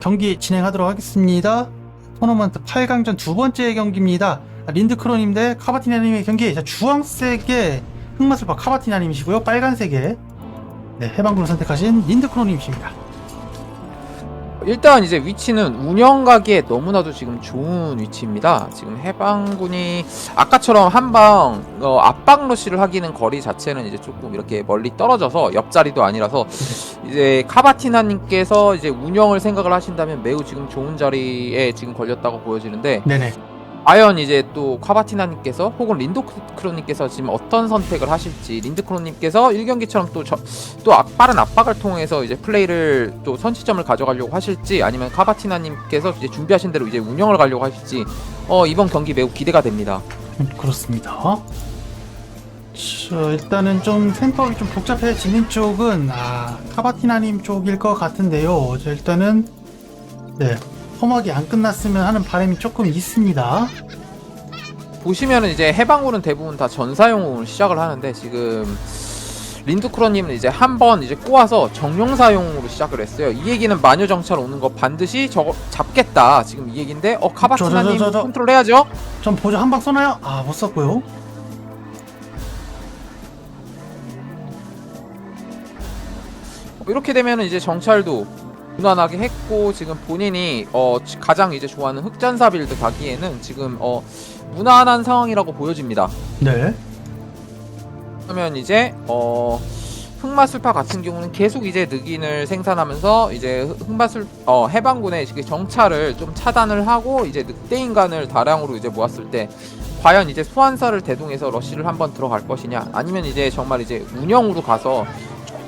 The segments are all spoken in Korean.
경기 진행하도록 하겠습니다. 토너먼트 8강전 두 번째 경기입니다. 린드크로님 대 카바티나님의 경기. 자, 주황색의 흑마술파 카바티나님이시고요. 빨간색의 네, 해방군을 선택하신 린드크로님이십니다. 일단 이제 위치는 운영가기에 너무나도 지금 좋은 위치입니다. 지금 해방군이 아까처럼 한방 어, 압박 러시를 하기는 거리 자체는 이제 조금 이렇게 멀리 떨어져서 옆자리도 아니라서 이제 카바티나님께서 이제 운영을 생각을 하신다면 매우 지금 좋은 자리에 지금 걸렸다고 보여지는데 네네. 과연 이제 또 카바티나님께서 혹은 린도크로님께서 지금 어떤 선택을 하실지 린드크로님께서 1경기처럼 또, 저, 또 압- 빠른 압박을 통해서 이제 플레이를 또 선취점을 가져가려고 하실지 아니면 카바티나님께서 이제 준비하신 대로 이제 운영을 가려고 하실지 어, 이번 경기 매우 기대가 됩니다. 음, 그렇습니다. 자, 일단은 좀 템법이 좀 복잡해지는 쪽은 아, 카바티나님 쪽일 것 같은데요. 자, 일단은 네. 험하게 안 끝났으면 하는 바람이 조금 있습니다. 보시면은 이제 해방군은 대부분 다 전사용을 시작을 하는데 지금 린드크로님은 이제 한 번 이제 꼬아서 정령사용으로 시작을 했어요. 이 얘기는 마녀 정찰 오는 거 반드시 저거 잡겠다. 지금 이 얘기인데 어 카바티나님 저, 저, 저, 저. 컨트롤 해야죠. 전 보조 한 방 쏘나요? 아, 못 쐈고요. 이렇게 되면 이제 정찰도 무난하게 했고 지금 본인이 어 지- 가장 이제 좋아하는 흑전사 빌드 가기에는 지금 어 무난한 상황이라고 보여집니다. 네. 그러면 이제 어 흑마술파 같은 경우는 계속 이제 늑인을 생산하면서 이제 흑- 흑마술 어 해방군의 정찰을 좀 차단을 하고 이제 늑대 인간을 다량으로 이제 모았을 때 과연 이제 소환사를 대동해서 러시를 한번 들어갈 것이냐 아니면 이제 정말 이제 운영으로 가서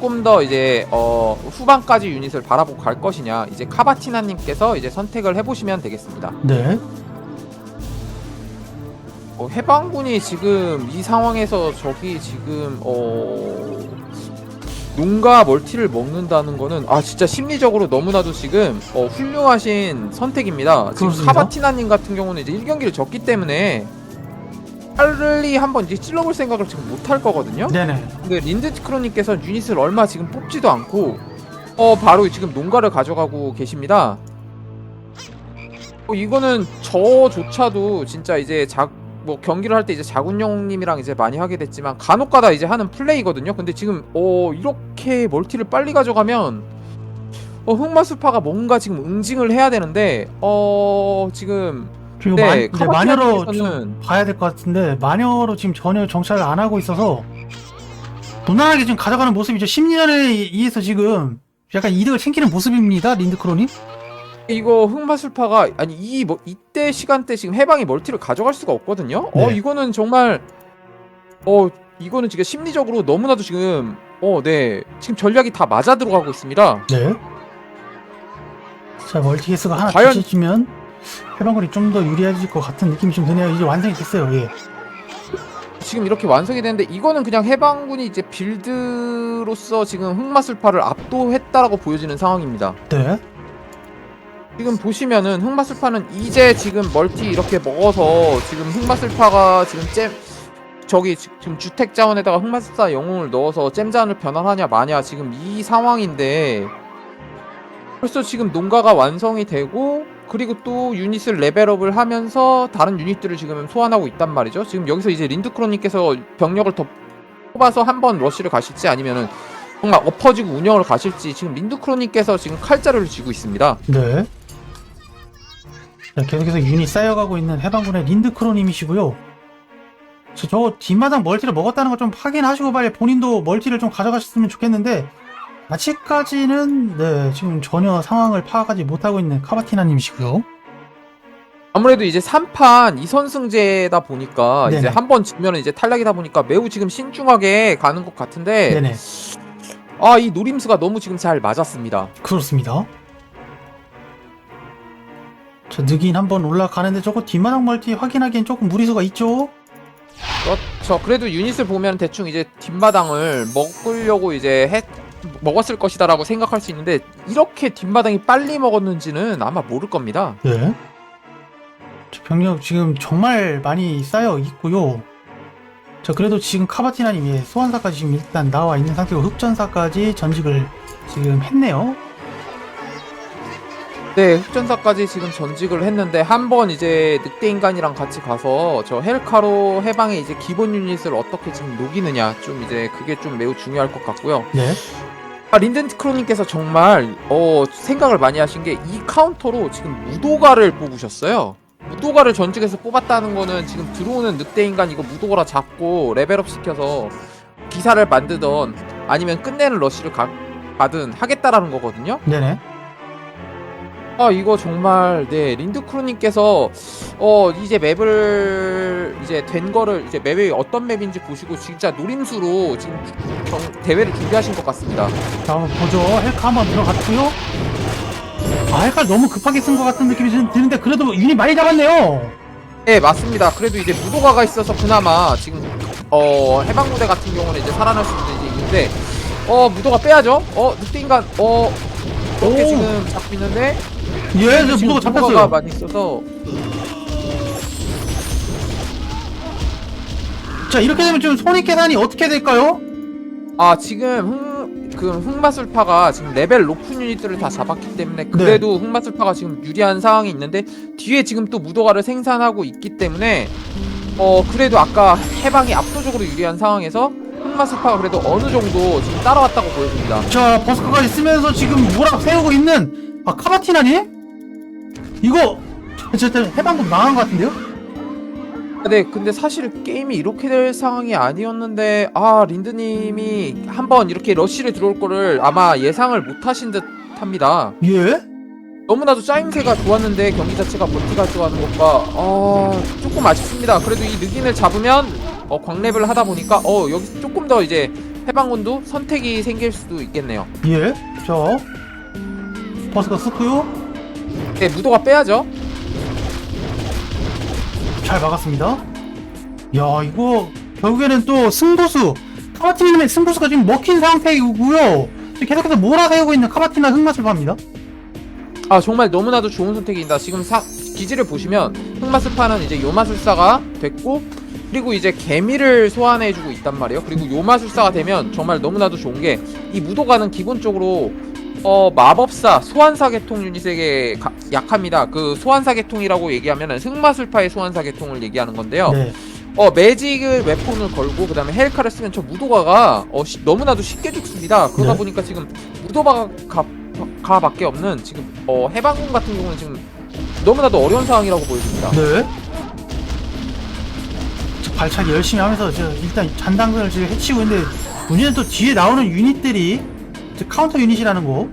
조금 더 이제 어 후반까지 유닛을 바라보고 갈 것이냐 이제 카바티나님께서 이제 선택을 해보시면 되겠습니다. 네. 어, 해방군이 지금 이 상황에서 저기 지금 어 농가 멀티를 먹는다는 거는 아 진짜 심리적으로 너무나도 지금 어, 훌륭하신 선택입니다. 지금 그렇습니다. 카바티나님 같은 경우는 이제 1경기를 졌기 때문에 빨리 한번 이제 찔러볼 생각을 지금 못 할 거거든요. 네네. 근데 린드 크로님께서 유닛을 얼마 지금 뽑지도 않고 어 바로 지금 농가를 가져가고 계십니다. 어, 이거는 저조차도 진짜 이제 작뭐 경기를 할 때 이제 자군용님이랑 이제 많이 하게 됐지만 간혹가다 이제 하는 플레이거든요. 근데 지금 어 이렇게 멀티를 빨리 가져가면 어 흑마수파가 뭔가 지금 응징을 해야 되는데 어 지금 그리고 네, 마, 네, 마녀로 좀 봐야 될 것 같은데 마녀로 지금 전혀 정찰을 안 하고 있어서 무난하게 지금 가져가는 모습이죠. 심리전에 의해서 지금 약간 이득을 챙기는 모습입니다. 린드크로님. 이거 흑마술파가 아니 이 뭐 이때 시간대 지금 해방이 멀티를 가져갈 수가 없거든요. 어 네. 이거는 정말 어 이거는 지금 심리적으로 너무나도 지금 어 네 지금 전략이 다 맞아 들어가고 있습니다. 네. 자 멀티게스가 하나 과연- 뒤집히면 해방군이 좀더 유리해질 것 같은 느낌이 좀 드네요. 이제 완성이 됐어요. 예. 지금 이렇게 완성이 되는데 이거는 그냥 해방군이 이제 빌드로서 지금 흑마술파를 압도했다라고 보여지는 상황입니다. 네. 지금 보시면은 흑마술파는 이제 지금 멀티 이렇게 먹어서 지금 흑마술파가 지금 잼 저기 지- 지금 주택 자원에다가 흑마술파 영웅을 넣어서 잼 자원을 변환하냐 마냐 지금 이 상황인데 벌써 지금 농가가 완성이 되고 그리고 또 유닛을 레벨업을 하면서 다른 유닛들을 지금 소환하고 있단 말이죠. 지금 여기서 이제 린드크로님께서 병력을 더 뽑아서 한번 러쉬를 가실지 아니면은 정말 엎어지고 운영을 가실지 지금 린드크로님께서 지금 칼자루를 쥐고 있습니다. 네. 자, 계속해서 유닛 쌓여가고 있는 해방군의 린드크로님이시고요. 저, 저 뒷마당 멀티를 먹었다는 걸 좀 확인하시고 빨리 본인도 멀티를 좀 가져가셨으면 좋겠는데 아직까지는 네 지금 전혀 상황을 파악하지 못하고 있는 카바티나님이시고요. 아무래도 이제 3판 2선승제다 보니까 네네. 이제 한 번 지면 이제 탈락이다 보니까 매우 지금 신중하게 가는 것 같은데 네네 아 이 노림수가 너무 지금 잘 맞았습니다. 그렇습니다. 저 느긴 한번 올라가는데 저거 뒷마당 멀티 확인하기엔 조금 무리수가 있죠. 그렇죠. 그래도 유닛을 보면 대충 이제 뒷마당을 먹으려고 이제 했 먹었을 것이다라고 생각할 수 있는데 이렇게 뒷마당이 빨리 먹었는지는 아마 모를 겁니다. 네. 저 병력 지금 정말 많이 쌓여 있고요. 저 그래도 지금 카바티나님 예, 소환사까지 지금 일단 나와 있는 상태고 흑전사까지 전직을 지금 했네요. 네, 흑전사까지 지금 전직을 했는데 한 번 이제 늑대 인간이랑 같이 가서 저 헬카로 해방의 이제 기본 유닛을 어떻게 지금 녹이느냐 좀 이제 그게 좀 매우 중요할 것 같고요. 네. 아, 린덴트크로님께서 정말 어 생각을 많이 하신 게 이 카운터로 지금 무도가를 뽑으셨어요. 무도가를 전직에서 뽑았다는 거는 지금 들어오는 늑대 인간 이거 무도가라 잡고 레벨업 시켜서 기사를 만드던 아니면 끝내는 러쉬를 가, 가든 하겠다라는 거거든요. 네네. 아 이거 정말 네 린드크루님께서 어 이제 맵을 이제 된 거를 이제 맵이 어떤 맵인지 보시고 진짜 노림수로 지금 경- 대회를 준비하신 것 같습니다. 자, 한번 보죠. 헬카 한번 들어갔고요. 아, 헬카 너무 급하게 쓴 것 같은 느낌이 좀 드는데 그래도 유닛 많이 잡았네요. 네 맞습니다. 그래도 이제 무도가가 있어서 그나마 지금 어 해방무대 같은 경우는 이제 살아날 수 있는 이제 있는데 어 무도가 빼야죠. 어 늑대인간 어 이렇게 오. 지금 잡고 있는데 예, 저 지금 무도가 잡혔어요. 많이 있어서 자, 이렇게 되면 좀 손익 계산이 어떻게 될까요? 아 지금 흑, 그 흑마술파가 지금 레벨 높은 유닛들을 다 잡았기 때문에 그래도 흑마술파가 지금 유리한 상황이 있는데 뒤에 지금 또 무도가를 생산하고 있기 때문에 어 그래도 아까 해방이 압도적으로 유리한 상황에서 흑마술파가 그래도 어느 정도 지금 따라왔다고 보여집니다. 자, 버스커가 있으면서 지금 뭐라 세우고 있는 아, 카바티나님? 이거 진짜 해방군 망한 것 같은데요? 네, 근데 사실 게임이 이렇게 될 상황이 아니었는데 아 린드님이 한번 이렇게 러쉬를 들어올 거를 아마 예상을 못 하신 듯합니다. 예? 너무나도 짜임새가 좋았는데 경기 자체가 멀티가 좋아하는 것과 어, 조금 아쉽습니다. 그래도 이 늑인을 잡으면 어, 광랩을 하다 보니까 어 여기 조금 더 이제 해방군도 선택이 생길 수도 있겠네요. 예? 자, 버스커 쓰고요. 네, 무도가 빼야죠. 잘 막았습니다. 야, 이거 결국에는 또 승부수 카바티나의 승부수가 지금 먹힌 상태이고요. 지금 계속해서 몰아세우고 있는 카바티나 흑맛을 팝니다. 아 정말 너무나도 좋은 선택입니다. 지금 사, 기지를 보시면 흑마술파는 이제 요마술사가 됐고 그리고 이제 개미를 소환해주고 있단 말이에요. 그리고 요마술사가 되면 정말 너무나도 좋은 게 이 무도가는 기본적으로 어 마법사 소환사 계통 유닛에게 가- 약합니다. 그 소환사 계통이라고 얘기하면은 흑마술파의 소환사 계통을 얘기하는 건데요. 네. 어 매직을 웨폰을 걸고 그다음에 헬카를 쓰면 저 무도가가 어 시- 너무나도 쉽게 죽습니다. 그러다 네. 보니까 지금 무도가가 가, 가밖에 없는 지금 어 해방군 같은 경우는 지금 너무나도 어려운 상황이라고 보여집니다. 네. 저 발차기 열심히 하면서 저 일단 잔당근을 지금 해치고 있는데 문제는 또 뒤에 나오는 유닛들이 저 카운터 유닛이라는 거.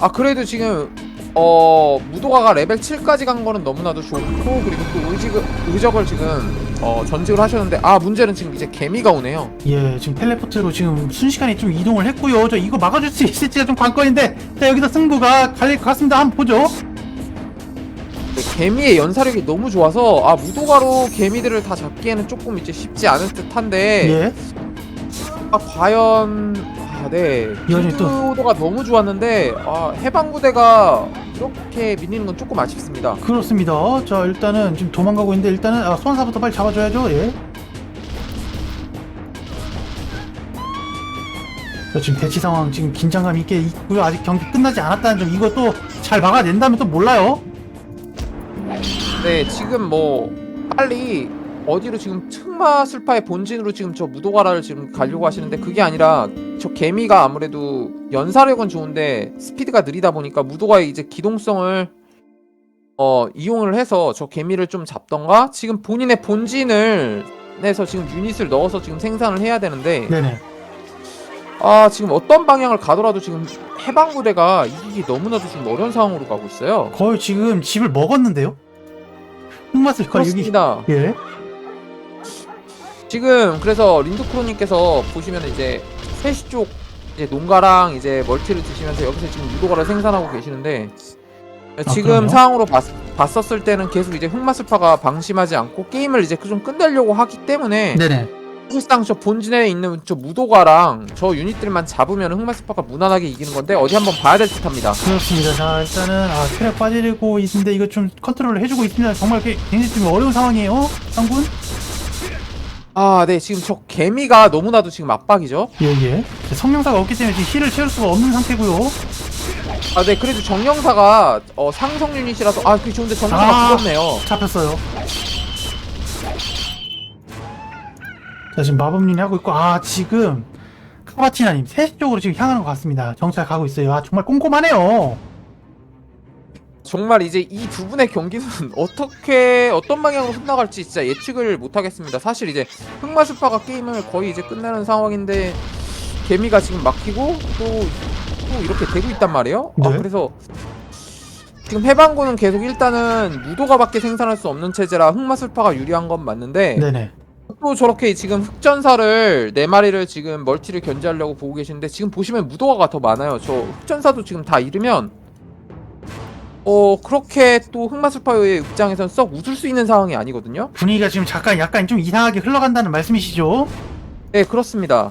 아 그래도 지금 어 무도가가 레벨 7까지 간 거는 너무나도 좋고 그리고 또 의직 의적을 지금 어 전직을 하셨는데 아 문제는 지금 이제 개미가 오네요. 예, 지금 텔레포트로 지금 순식간에 좀 이동을 했고요. 저 이거 막아줄 수 있을지가 좀 관건인데, 자 여기서 승부가 갈릴 것 같습니다. 한번 보죠. 네, 개미의 연사력이 너무 좋아서 아 무도가로 개미들을 다 잡기에는 조금 이제 쉽지 않을 듯한데 예, 아 과연 아네 이거는 또- 필드도가 너무 좋았는데 아 해방부대가 이렇게 밀리는 건 조금 아쉽습니다. 그렇습니다. 자 일단은 지금 도망가고 있는데 일단은 아, 소환사부터 빨리 잡아줘야죠. 예. 자, 지금 대치 상황 지금 긴장감 있게 있고요. 아직 경기 끝나지 않았다는 점 이것도 잘 막아낸다면 또 몰라요. 네 지금 뭐 빨리 어디로 지금 흑마 술파의 본진으로 지금 저 무도가라를 지금 가려고 하시는데 그게 아니라 저 개미가 아무래도 연사력은 좋은데 스피드가 느리다 보니까 무도가의 이제 기동성을 어 이용을 해서 저 개미를 좀 잡던가 지금 본인의 본진을 내서 지금 유닛을 넣어서 지금 생산을 해야 되는데 네네. 아 지금 어떤 방향을 가더라도 지금 해방부대가 이기기 너무나도 지금 어려운 상황으로 가고 있어요. 거의 지금 집을 먹었는데요. 흑맛을 거의 여기. 그렇습니다. 예. 지금 그래서 린드크로님께서 보시면 이제 3시 쪽 이제 농가랑 이제 멀티를 드시면서 여기서 지금 유도가를 생산하고 계시는데 지금 그러네요. 상황으로 봤, 봤었을 때는 계속 이제 흑마술파가 방심하지 않고 게임을 이제 좀 끝내려고 하기 때문에 네네. 사실상 저 본진에 있는 저 무도가랑 저 유닛들만 잡으면 흑마술파가 무난하게 이기는 건데 어디 한번 봐야 될 듯합니다. 그렇습니다. 자 일단은 아 체력 빠지고 있는데 이거 좀 컨트롤을 해주고 있습니다. 정말 게- 굉장히 좀 어려운 상황이에요. 상군. 아, 네 지금 저 개미가 너무나도 지금 압박이죠. 예예. 성명사가 없기 때문에 지금 힐을 채울 수가 없는 상태고요. 아, 네, 그래도 정령사가 어, 상성 유닛이라서 아, 그게 좋은데 정령사가 아. 죽었네요. 잡혔어요. 자, 지금 마법님이 하고 있고, 아, 지금, 카바티나님, 3시 쪽으로 지금 향하는 것 같습니다. 정찰 가고 있어요. 아, 정말 꼼꼼하네요. 정말 이제 이 두 분의 경기는 어떻게 어떤 방향으로 흘러갈지 진짜 예측을 못 하겠습니다. 사실 이제 흑마스파가 게임을 거의 이제 끝내는 상황인데 개미가 지금 막히고 또, 또 이렇게 되고 있단 말이에요. 아, 네. 그래서 지금 해방군은 계속 일단은 무도가밖에 생산할 수 없는 체제라 흑마술파가 유리한 건 맞는데 네네. 또 저렇게 지금 흑전사를 네 마리를 지금 멀티를 견제하려고 보고 계시는데 지금 보시면 무도가가 더 많아요. 저 흑전사도 지금 다 잃으면 어 그렇게 또 흑마술파의 입장에선 썩 웃을 수 있는 상황이 아니거든요. 분위기가 지금 잠깐 약간 좀 이상하게 흘러간다는 말씀이시죠? 네 그렇습니다.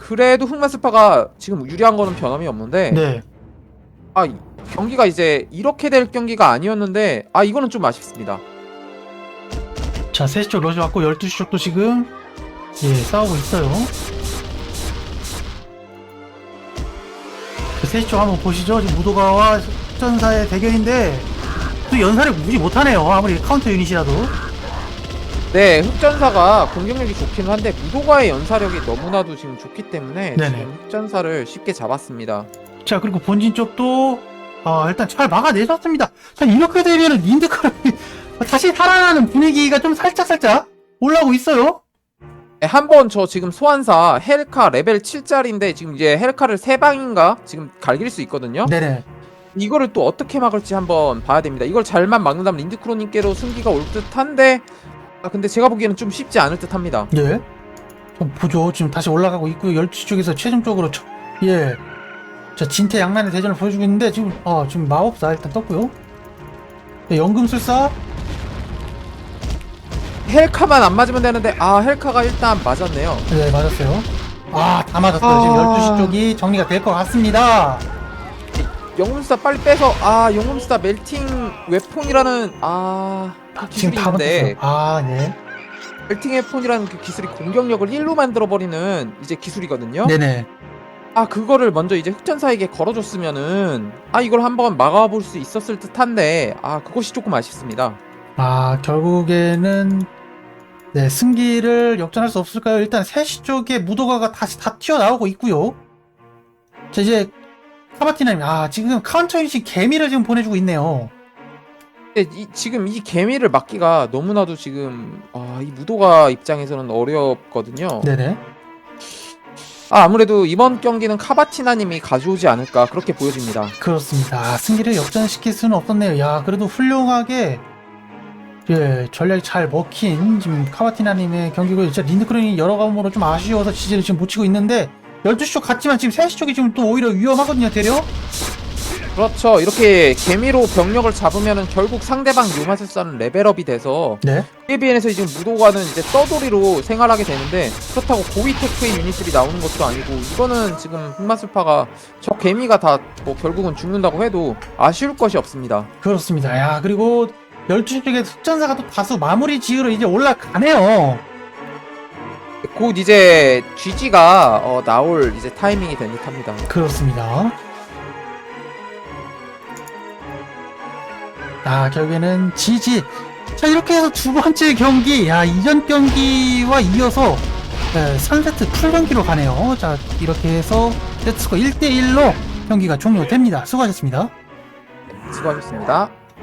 그래도 흑마술파가 지금 유리한 거는 변함이 없는데 네. 아 이- 경기가 이제 이렇게 될 경기가 아니었는데 아 이거는 좀 아쉽습니다. 자, 3시 쪽 러시 왔고, 12시 쪽도 지금, 예, 싸우고 있어요. 그 3시 쪽 한번 보시죠. 지금 무도가와 전사의 대결인데, 또 연사를 무지 못하네요. 아무리 카운터 유닛이라도. 네, 흑전사가 공격력이 좋긴 한데 무도가의 연사력이 너무나도 지금 좋기 때문에 네네. 지금 흑전사를 쉽게 잡았습니다. 자, 그리고 본진 쪽도, 아, 일단 잘 막아내셨습니다. 자, 이렇게 되면은 린드크이 다시 살아나는 분위기가 좀 살짝살짝 올라오고 있어요. 네, 한번 저 지금 소환사 헬카 레벨 7짜리인데 지금 이제 헬카를 세 방인가 지금 갈길 수 있거든요. 네네. 이거를 또 어떻게 막을지 한번 봐야 됩니다. 이걸 잘만 막는다면 린드크로님께로 승기가 올 듯한데 아 근데 제가 보기에는 좀 쉽지 않을 듯합니다. 예. 좀 보죠. 지금 다시 올라가고 있고요. 12시 쪽에서 최종적으로, 저- 예. 자, 진퇴 양난의 대전을 보여주고 있는데, 지금, 아, 지금 마법사 일단 떴고요. 네, 연금술사, 헬카만 안 맞으면 되는데 아 헬카가 일단 맞았네요. 네, 맞았어요. 아, 다 맞았어요. 아. 지금 12시 쪽이 정리가 될 것 같습니다. 영웅스타 빨리 빼서 아 영웅스타 멜팅 웨폰이라는 아 그 지금 기술이 다 맞았어요. 아, 네. 멜팅 웨폰이라는 그 기술이 공격력을 1로 만들어 버리는 이제 기술이거든요. 네네. 아 그거를 먼저 이제 흑전사에게 걸어줬으면은 아 이걸 한번 막아볼 수 있었을 듯한데 아 그것이 조금 아쉽습니다. 아, 결국에는, 네, 승기를 역전할 수 없을까요? 일단 3시 쪽에 무도가가 다시 다 튀어나오고 있고요. 자, 이제, 카바티나님, 아, 지금 카운터 유닛이 개미를 지금 보내주고 있네요. 근데 이, 지금 이 개미를 막기가 너무나도 지금 아, 이 무도가 입장에서는 어렵거든요. 네네. 아 아무래도 이번 경기는 카바티나님이 가져오지 않을까 그렇게 보여집니다. 그렇습니다. 아, 승기를 역전시킬 수는 없었네요. 야, 그래도 훌륭하게, 예, 전략이 잘 먹힌, 지금 카바티나님의 경기고, 진짜 린드크론이 여러 가지로 좀 아쉬워서 지지를 지금 못 치고 있는데, 12시 쪽 같지만 지금 3시 쪽이 지금 또 오히려 위험하거든요, 대려? 그렇죠. 이렇게 개미로 병력을 잡으면은 결국 상대방 요마술사는 레벨업이 돼서 네. 비해서 지금 무도가는 이제 떠돌이로 생활하게 되는데 그렇다고 고위 테크의 유닛들이 나오는 것도 아니고 이거는 지금 흑마술파가 저 개미가 다 뭐 결국은 죽는다고 해도 아쉬울 것이 없습니다. 그렇습니다. 야, 그리고 12시 쪽에 흑전사가 또 다수 마무리 지으러 이제 올라가네요. 곧 이제 GG가 어, 나올 이제 타이밍이 된 듯합니다. 그렇습니다. 아, 결국에는 GG. 자, 이렇게 해서 두 번째 경기, 야, 이전 경기와 이어서 네, 3세트 풀 경기로 가네요. 자, 이렇게 해서 세트스코 1대1로 경기가 종료됩니다. 수고하셨습니다. 수고하셨습니다.